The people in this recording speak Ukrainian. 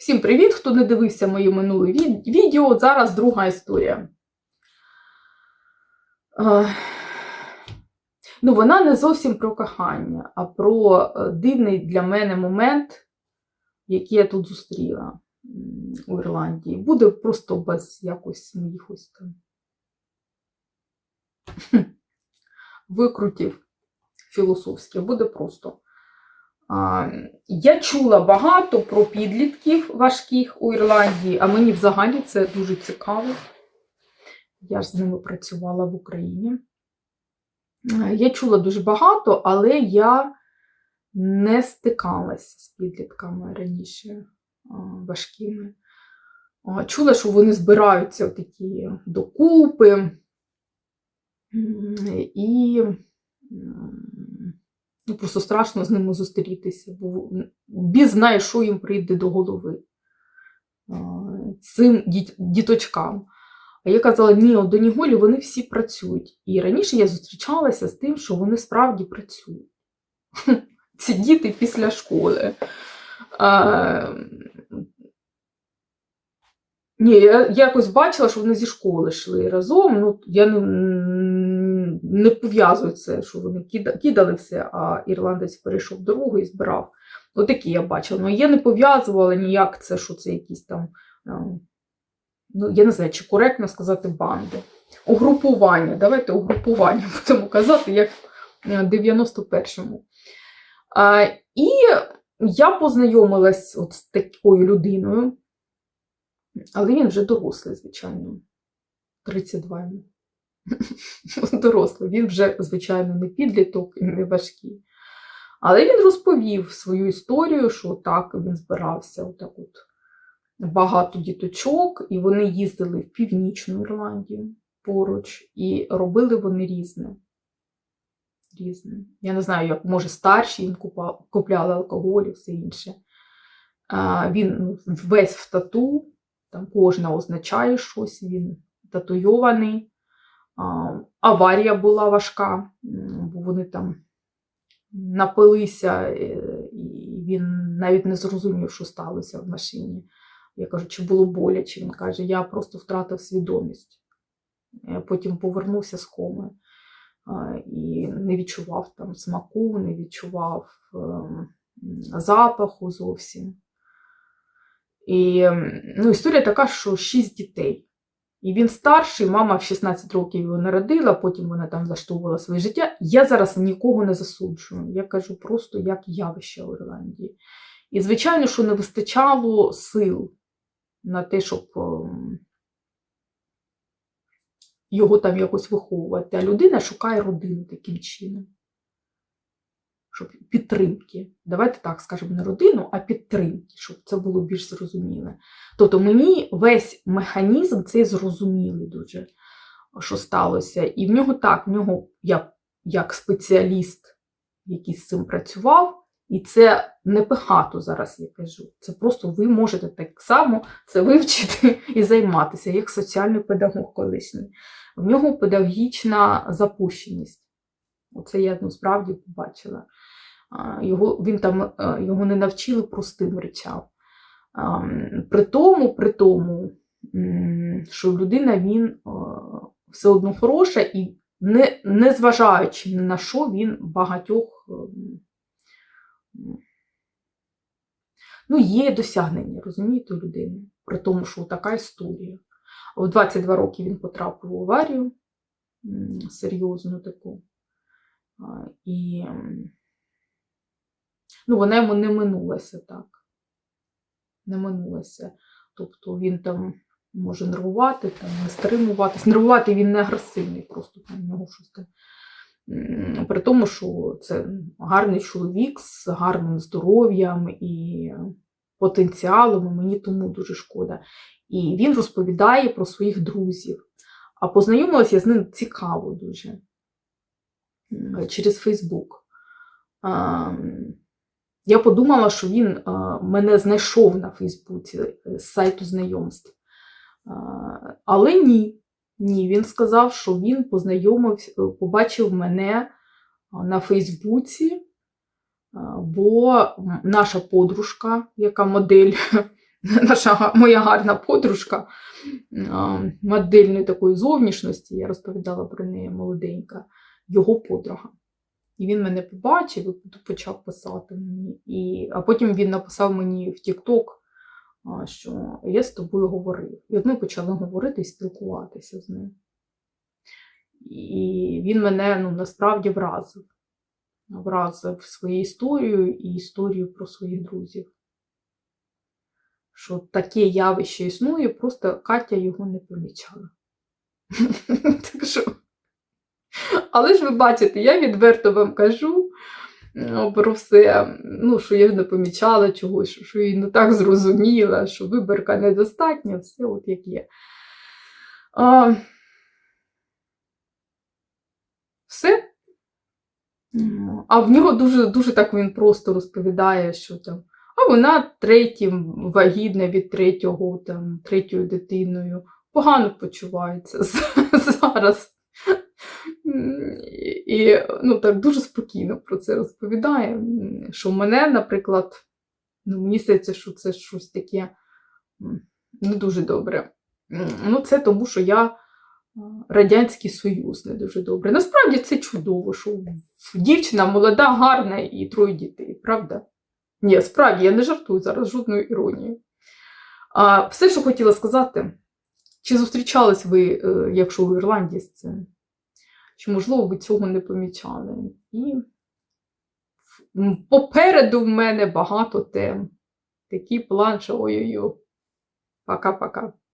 Всім привіт! Хто не дивився моє минуле відео, зараз друга історія. Е, Ну, вона не зовсім про кохання, а про е, дивний для мене момент, який я тут зустріла у Ірландії. Буде просто без якось моїх ось там викрутів філософських. Буде просто. Я чула багато про підлітків важких у Ірландії, а мені взагалі це дуже цікаво. Я ж з ними працювала в Україні. Я чула дуже багато, але я не стикалася з підлітками раніше важкими. Чула, що вони збираються такі докупи. І ну, просто страшно з ними зустрітися, бо біз знає, що їм прийде до голови цим діт- діточкам. А я казала, ні, от до Ніголі вони всі працюють. І раніше я зустрічалася з тим, що вони справді працюють. Ці діти після школи. А, ні, я якось бачила, що вони зі школи йшли разом. Ну, я не, не пов'язую це, що вони кида- кидали все, а ірландець перейшов дорогу і збирав. Отакі я бачила. Ну, я не пов'язувала ніяк це, що це якісь там. Ну, я не знаю, чи коректно сказати банди. Угрупування. Давайте угрупування будемо казати, як е, в 91-му. А, і я познайомилась от з такою людиною, але він вже дорослий, звичайно. 32 йому. Дорослий. Він вже, звичайно, не підліток і не важкий. Але він розповів свою історію, що так він збирався отак от багато діточок, і вони їздили в Північну Ірландію поруч, і робили вони різне. Різне. Я не знаю, як може старші їм купляли алкоголь і все інше. А, він ну, весь в тату, там кожна означає щось, він татуйований. Аварія була важка, бо вони там напилися, е, і він навіть не зрозумів, що сталося в машині. Я кажу, чи було боляче? Він каже, я просто втратив свідомість. Е, Потім повернувся з коми і не відчував там смаку, не відчував ем, запаху зовсім. І ну, історія така, що шість дітей. І він старший, мама в 16 років його народила, потім вона там влаштовувала своє життя. Я зараз нікого не засуджую. Я кажу просто як явище в Ірландії. І, звичайно, що не вистачало сил на те, щоб ем, його там якось виховувати. А людина шукає родину таким чином. Щоб підтримки. Давайте так скажемо, не родину, а підтримки, щоб це було більш зрозуміле. Тобто мені весь механізм цей зрозумілий дуже, що сталося. І в нього так, в нього я як спеціаліст, який з цим працював, і це не пихато зараз я кажу. Це просто ви можете так само це вивчити і займатися, як соціальний педагог колишній. В нього педагогічна запущеність. Оце я ну, справді побачила. Його, він там, е, його не навчили простим речам. При тому, при тому, що людина він е, все одно хороша і не, не зважаючи на що він багатьох. ем, Ну, є досягнення, розумієте, людини. При тому, що така історія. В 22 роки він потрапив у аварію серйозну таку. І ну, вона йому не минулася так. Не минулася. Тобто він там може нервувати, там, не стримуватись. Нервувати він не агресивний, просто там нього щось там. При тому, що це гарний чоловік з гарним здоров'ям і потенціалом, і мені тому дуже шкода. І він розповідає про своїх друзів. А познайомилася я з ним цікаво дуже через Фейсбук. Я подумала, що він мене знайшов на Фейсбуці е, з сайту знайомств. Але ні. Ні, він сказав, що він познайомився, побачив мене на Фейсбуці, бо наша подружка, яка модель, наша моя гарна подружка модельної такої зовнішності, я розповідала про неї молоденька, його подруга. І він мене побачив і почав писати мені. І, а потім він написав мені в TikTok, що я з тобою говорив. І от ми почали говорити і спілкуватися з ним. І він мене ну, насправді вразив. Вразив своєю історією і історією про своїх друзів. Що таке явище існує, просто Катя його не помічала. так що. Але ж ви бачите, я відверто вам кажу е, про все, ну, що я не помічала чогось, що, її не так зрозуміла, що вибірка недостатня, все от як є. А, все. А в нього дуже, дуже так він просто розповідає, що там. А вона третім вагітна від третього, там, третьою дитиною. Погано почувається зараз. І ну, так дуже спокійно про це розповідає. Що мене, наприклад, ну, мені здається, що це щось таке не дуже добре. Ну, це тому, що я Радянський Союз не дуже добре. Насправді це чудово, що дівчина молода, гарна і троє дітей, правда? Ні, справді, я не жартую зараз жодною іронією. А все, що хотіла сказати, чи зустрічались ви, е, якщо в Ірландії з цим? Чи, можливо, ви цього не помічали? І попереду в мене багато тем. Такий план, що ой-ой-ой. Пока-пока.